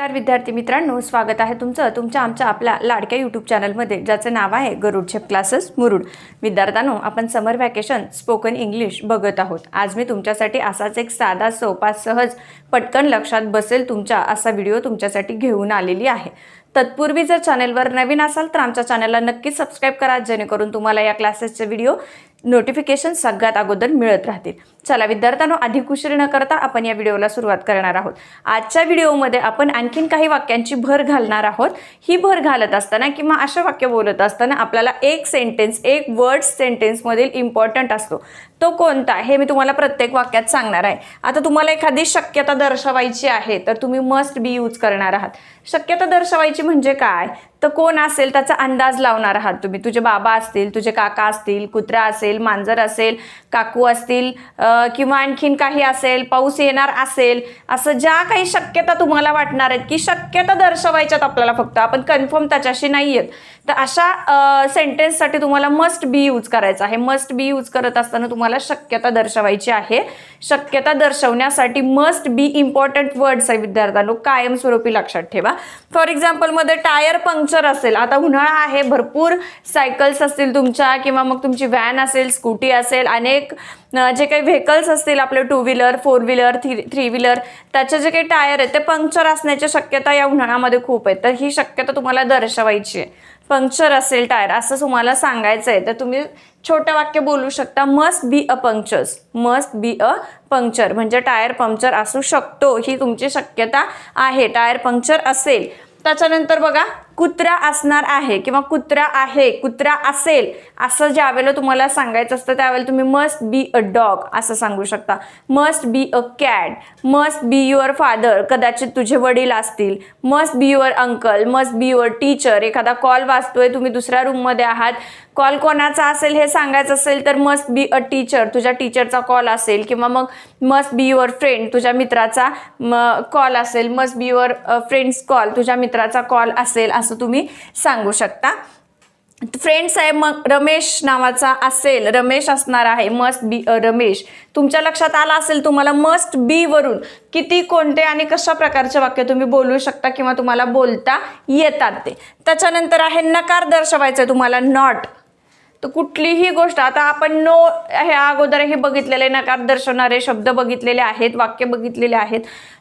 तर विद्यार्थी मित्रांनो स्वागत आहे तुमचं. तुमच्या आमच्या आपल्या लाडक्या यूट्यूब चॅनलमध्ये ज्याचं नाव आहे गरुड छेप क्लासेस मुरुड. विद्यार्थ्यांनो आपण समर व्हॅकेशन स्पोकन इंग्लिश बघत आहोत. आज मी तुमच्यासाठी असाच एक साधा सोपा सहज पटकन लक्षात बसेल तुमच्या असा व्हिडिओ तुमच्यासाठी घेऊन आलेली आहे. तत्पूर्वी जर चॅनेलवर नवीन असाल तर आमच्या चॅनलला नक्की सबस्क्राईब करा जेणेकरून तुम्हाला या क्लासेसचे व्हिडिओ नोटिफिकेशन सगळ्यात अगोदर मिळत राहतील. चला विद्यार्थ्यांनो अधिक उशीर न करता आपण या व्हिडिओला सुरुवात करणार आहोत. आजच्या व्हिडिओमध्ये आपण आणखीन काही वाक्यांची भर घालणार आहोत. ही भर घालत असताना किंवा अशा वाक्य बोलत असताना आपल्याला एक सेंटेन्स एक वर्ड सेंटेन्समधील इम्पॉर्टंट असतो. तो कोणता हे मी तुम्हाला प्रत्येक वाक्यात सांगणार आहे. आता तुम्हाला एखादी शक्यता दर्शवायची आहे तर तुम्ही मस्ट बी यूज करणार आहात. शक्यता दर्शवायची म्हणजे काय? तर कोण असेल त्याचा अंदाज लावणार आहात तुम्ही? तुझे बाबा असतील तुझे काका असतील कुत्रा असेल मांजर असेल काकू असतील किंवा आणखीन काही असेल पाऊस येणार असेल असं ज्या काही शक्यता तुम्हाला वाटणार आहेत की शक्यता दर्शवायच्यात आपल्याला फक्त आपण कन्फर्म त्याच्याशी नाही आहेत. तर अशा सेंटेन्ससाठी तुम्हाला मस्ट बी यूज करायचं आहे. मस्ट बी यूज करत असताना तुम्हाला शक्यता दर्शवायची आहे. शक्यता दर्शवण्यासाठी मस्ट बी इम्पॉर्टंट वर्ड्स आहे विद्यार्थ्यांनो कायमस्वरूपी लक्षात ठेवा. फॉर एक्झाम्पलमध्ये टायर पंक्चर असेल. आता उन्हाळा आहे भरपूर सायकल्स असतील तुमच्या किंवा मग तुमची व्हॅन असेल स्कूटी असेल अनेक जे काही व्हेकल्स असतील आपले two wheeler four wheeler three three wheeler त्याचे जे काही टायर आहेत ते पंक्चर असण्याची शक्यता या उन्हाळ्यामध्ये खूप आहे. तर ही शक्यता तुम्हाला दर्शवायची आहे. पंक्चर असेल टायर असं तुम्हाला सांगायचं आहे तर तुम्ही छोटं वाक्य बोलू शकता must be a punctures must be a puncture म्हणजे टायर पंक्चर असू शकतो ही तुमची शक्यता आहे. टायर पंक्चर असेल. त्याच्यानंतर बघा कुत्रा असणार आहे किंवा कुत्रा आहे कुत्रा असेल असं ज्यावेळेला तुम्हाला सांगायचं असतं त्यावेळेला तुम्ही मस्ट बी अ डॉग असं सांगू शकता. Must be a cat must be your father कदाचित तुझे वडील असतील. Must be your uncle must be your teacher एखादा कॉल वाचतोय तुम्ही दुसऱ्या रूममध्ये आहात. कॉल कोणाचा असेल हे सांगायचं असेल तर मस्ट बी अ टीचर तुझ्या टीचरचा कॉल असेल किंवा मग मस्ट बी युअर फ्रेंड तुझ्या मित्राचा कॉल असेल. Must be your friends call तुझ्या मित्राचा कॉल असेल असं तुम्ही सांगू शकता. फ्रेंड्स आहे मग रमेश नावाचा असेल रमेश असणार आहे मस्ट बी अ रमेश. तुमच्या लक्षात आला असेल तुम्हाला मस्ट बी वरून किती कोणते आणि कशा प्रकारचे वाक्य तुम्ही बोलू शकता किंवा तुम्हाला बोलता येतात ते. त्याच्यानंतर आहे नकार दर्शवायचं तुम्हाला नॉट तर कुठलीही गोष्ट आता आपण नो हे अगोदर हे बघितलेले नकार दर्शवणारे शब्द बघितलेले आहेत वाक्य बघितलेले आहेत.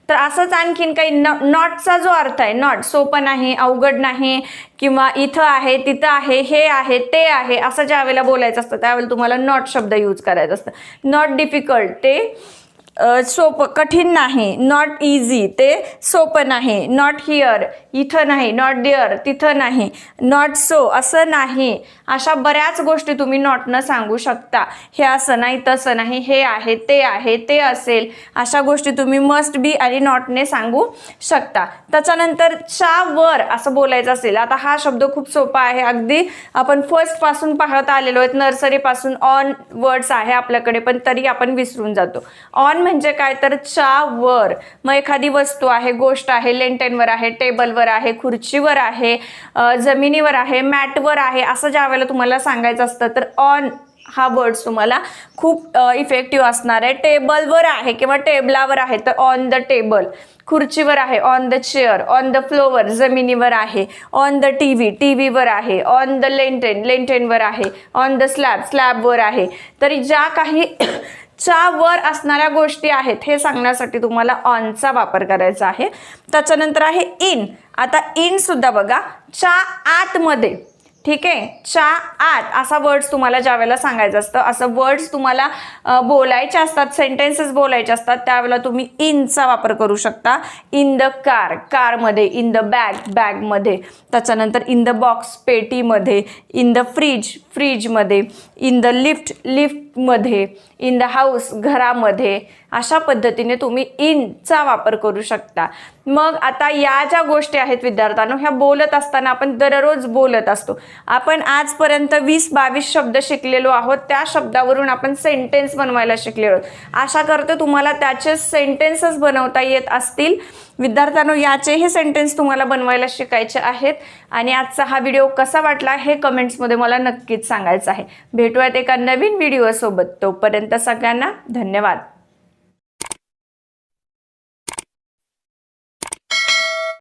तर असंच आणखीन काही न नॉटचा जो अर्थ आहे नॉट सोपं नाही अवघड नाही किंवा इथं आहे तिथं आहे हे आहे ते आहे असं ज्यावेळेला बोलायचं असतं त्यावेळेला तुम्हाला नॉट शब्द यूज करायचा असतं. नॉट डिफिकल्ट ते सोपं कठीण नाही नॉट इझी ते सोपं नाही नॉट हिअर इथं नाही नॉट डिअर तिथं नाही नॉट सो असं नाही. अशा बऱ्याच गोष्टी तुम्ही नॉटनं सांगू शकता. हे असं नाही तसं नाही हे आहे ते आहे ते असेल. अशा गोष्टी तुम्ही मस्ट बी आणि नॉटने सांगू शकता. त्याच्यानंतर च्या वर असं बोलायचं असेल आता हा शब्द खूप सोपा आहे. अगदी आपण फर्स्टपासून पाहत आलेलो आहेत. नर्सरीपासून ऑन वर्ड्स आहे आपल्याकडे पण तरी आपण विसरून जातो. ऑन म्हणजे काय? तर च्या वर मग एखादी वस्तू आहे गोष्ट आहे लेंटेनवर आहे टेबलवर आहे खुर्चीवर आहे जमिनीवर आहे मॅटवर आहे असं ज्या वेळेला तुम्हाला सांगायचं असतं तर ऑन हा वर्ड्स तुम्हाला खूप इफेक्टिव्ह असणार आहे. टेबलवर आहे किंवा टेबलावर आहे तर ऑन द टेबल खुर्चीवर आहे on the chair on the floor जमिनीवर आहे on the T V T व्हीवर आहे ऑन द लेंटेन लेंटेनवर आहे ऑन द स्लॅब स्लॅबवर आहे. तरी ज्या काही च्या वर असणाऱ्या गोष्टी आहेत हे सांगण्यासाठी तुम्हाला ऑनचा वापर करायचा आहे. त्याच्यानंतर आहे इन आता इन सुद्धा बघा. च्या आतमध्ये ठीक आहे? च्या आत असा वर्ड्स तुम्हाला ज्या वेळेला सांगायचं असतं असं वर्ड्स तुम्हाला बोलायचे असतात सेंटेन्सेस बोलायचे असतात त्यावेळेला तुम्ही इनचा वापर करू शकता. इन द कार कारमध्ये इन द बॅग बॅगमध्ये त्याच्यानंतर इन द बॉक्स पेटीमध्ये. इन द फ्रीज फ्रीजमध्ये इन द लिफ्ट लिफ्टमध्ये इन द हाऊस घरामध्ये. अशा पद्धतीने तुम्ही इनचा वापर करू शकता. मग आता या ज्या गोष्टी आहेत विद्यार्थ्यांनो ह्या बोलत असताना आपण दररोज बोलत असतो. आपण आजपर्यंत वीस बावीस शब्द शिकलेलो आहोत. त्या शब्दावरून आपण सेंटेन्स बनवायला शिकलेलो आहोत. आशा करते तुम्हाला त्याचे सेंटेन्सेस बनवता येत असतील. विद्यार्थ्यांनो याचेही सेंटेन्स तुम्हाला बनवायला शिकायचे आहेत. आणि आजचा हा व्हिडिओ कसा वाटला हे कमेंट्समध्ये मला नक्कीच सांगायचं आहे. भेटूयात एका नवीन व्हिडिओसोबत तोपर्यंत सगळ्यांना धन्यवाद.